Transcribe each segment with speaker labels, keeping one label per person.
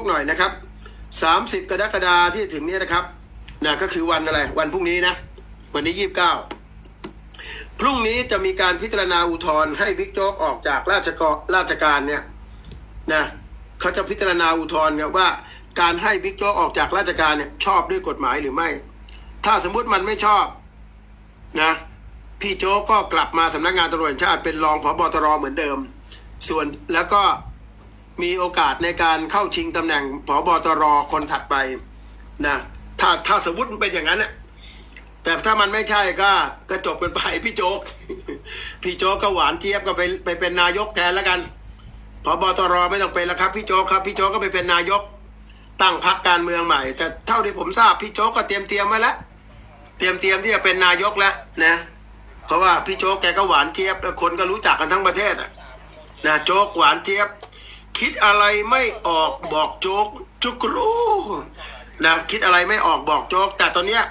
Speaker 1: หน่อยนะครับ 30 กรกฎาคมที่ถึงเนี้นะครับนะก็คือวันอะไร วันพรุ่งนี้นะ วันนี้ 29 พรุ่งนี้จะมีการพิจารณาอุทธรณ์ให้บิ๊กโจ๊กออกจากราชกราชการเนี่ยนะเขาจะพิจารณาอุทธรณ์เนี่ยว่าการให้บิ๊กโจ๊กออกจากราชการเนี่ยชอบด้วยกฎหมายหรือไม่ ถ้าสมมุติมันไม่ชอบนะพี่โจ๊กก็กลับมาสำนักงานตำรวจชาติเป็นรองผบตรเหมือนเดิม ส่วนแล้วก็ มีโอกาสในการเข้าชิงตำแหน่งผบตรคนถัดไปนะถ้าถ้าสมมติมันเป็นอย่างนั้นน่ะแต่ถ้ามันไม่ใช่ก็ก็จบกันไปพี่โจ๊ก พี่โจ๊กก็หวานเจี๊ยบก็ไปไปเป็นนายกแทนแล้วกันผบตรไม่ต้องเป็นแล้วครับ พี่โจ๊กครับ พี่โจ๊กก็ไปเป็นนายกตั้งพรรคการเมืองใหม่ แต่เท่าที่ผมทราบพี่โจ๊กก็เตรียมเตรียมไว้แล้วเตรียมเตรียมที่จะเป็นนายกแล้วนะเพราะว่าพี่โจ๊กแกก็หวานเจี๊ยบแล้วคนก็รู้จักกันทั้งประเทศอะนะโจ๊กหวานเจี๊ยบ คิดอะไรไม่ออกบอกโจ๊กจุกรู้นะคิดอะไรไม่ออกบอกโจ๊ก แต่ตอนเนี้ย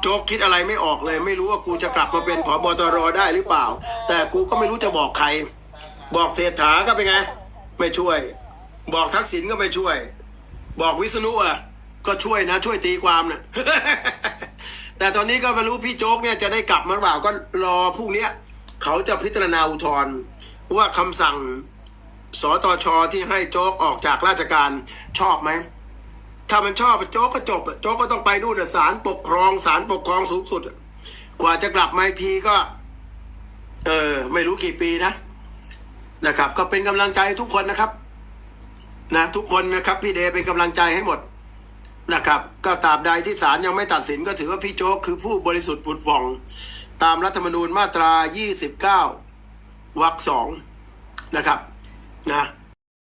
Speaker 1: โจ๊กคิดอะไรไม่ออกเลย ไม่รู้ว่ากูจะกลับมาเป็นผอบตรได้หรือเปล่า แต่กูก็ไม่รู้จะบอกใคร บอกเศรษฐาก็เป็นไง ไม่ช่วย บอกทักษิณก็ไม่ช่วย บอกวิษณุอะก็ช่วยนะ ช่วยตีความนะแต่ตอนนี้ก็ไม่รู้พี่โจ๊กเนี่ยจะได้กลับมาหรือเปล่าก็รอพรุ่งเนี้ยเขาจะพิจารณาอุทธรณ์ว่าคำสั่ง สตชที่ให้โจ๊กออกจากราชการชอบไหม ถ้ามันชอบโจ๊กก็จบอะโจ๊กก็ต้องไปนู่นศาลปกครองศาลปกครองสูงสุด กว่าจะกลับมาอีกทีก็ เออ ไม่รู้กี่ปีนะนะครับ ก็เป็นกำลังใจทุกคนนะครับ นะทุกคนนะครับ พี่เดเป็นกำลังใจให้หมดนะครับ ก็ตราบใดที่ศาลยังไม่ตัดสินก็ถือว่าพี่โจ๊กคือผู้บริสุทธิ์ผุดผ่อง ตามรัฐธรรมนูญมาตรา 29วรรคสองนะครับ นะ